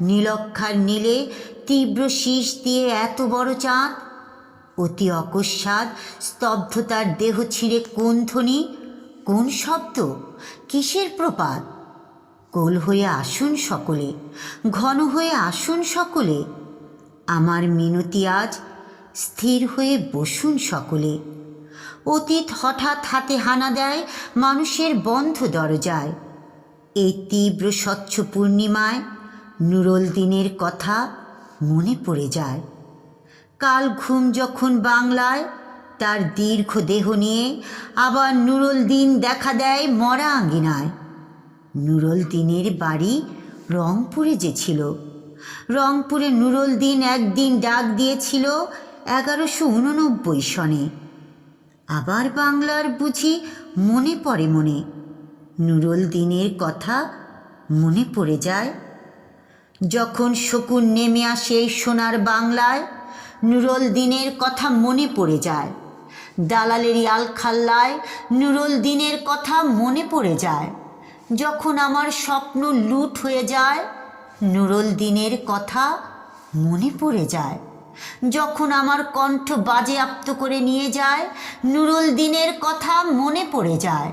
নীলক্ষার নীলে তীব্র শীষ দিয়ে এত বড় চাঁদ? অতি অকস্মাৎ স্তব্ধতার দেহ ছিঁড়ে কোন ধ্বনি? কোন শব্দ? কিসের প্রপাত? গোল হয়ে আসুন সকলে, ঘন হয়ে আসুন সকলে। আমার মিনতি আজ স্থির হয়ে বসুন সকলে। অতীত হঠাৎ হাতে হানা দেয়, মানুষের বন্ধ দরজায়। এই তীব্র স্বচ্ছ পূর্ণিমায় নুরল দিনের কথা মনে পড়ে যায়। কাল ঘুম যখন বাংলায়, তার দীর্ঘ দেহ নিয়ে আবার নুরল দিন দেখা দেয় মরা আঙ্গিনায়। নুরল দিনের বাড়ি রংপুরে যে ছিল, রংপুরে নুরল দিন একদিন ডাক দিয়েছিল এগারোশো উননব্বই সনে। আবার বাংলার বুঝি মনে পড়ে মনে। নুরল দিনের কথা মনে পড়ে যায় যখন শকুন নেমে আসে এই সোনার বাংলায় নুরল দিনের কথা মনে পড়ে যায়। দালালেরই আলখাল্লায় নুরল দিনের কথা মনে পড়ে যায়। যখন আমার স্বপ্ন লুট হয়ে যায় নুরল দিনের কথা মনে পড়ে যায়। যখন আমার কণ্ঠ বাজেয়াপ্ত করে নিয়ে যায় নুরুল দিনের কথা মনে পড়ে যায়।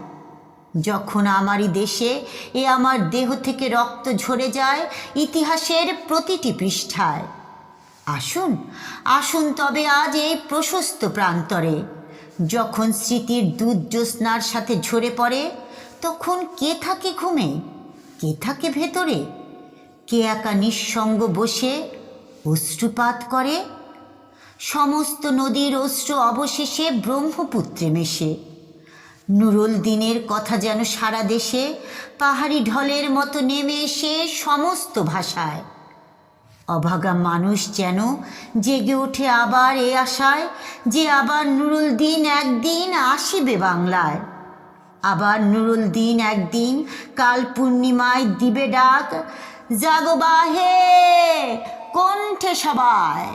যখন আমারই দেশে এ আমার দেহ থেকে রক্ত ঝরে যায় ইতিহাসের প্রতিটি পৃষ্ঠায়। আসুন আসুন তবে আজ এই প্রশস্ত প্রান্তরে। যখন স্মৃতির দুধ জ্যোৎস্নার সাথে ঝরে পড়ে, তখন কে থাকে ঘুমে? কে থাকে ভেতরে? কে একা নিঃসঙ্গ বসে অশ্রুপাত করে? সমস্ত নদীর অশ্রু অবশেষে ব্রহ্মপুত্রে মেশে। নুরুল দিনের কথা যেন সারা দেশে পাহাড়ি ঢলের মতো নেমে এসে সমস্ত ভাষায়। অভাগা মানুষ যেন জেগে ওঠে আবার এ আশায় যে আবার নুরুল দিন একদিন আসিবে বাংলায়। আবার নুরুল দিন একদিন কাল পূর্ণিমায় দিবে ডাক, জাগো বাহে, কণ্ঠে সবাই।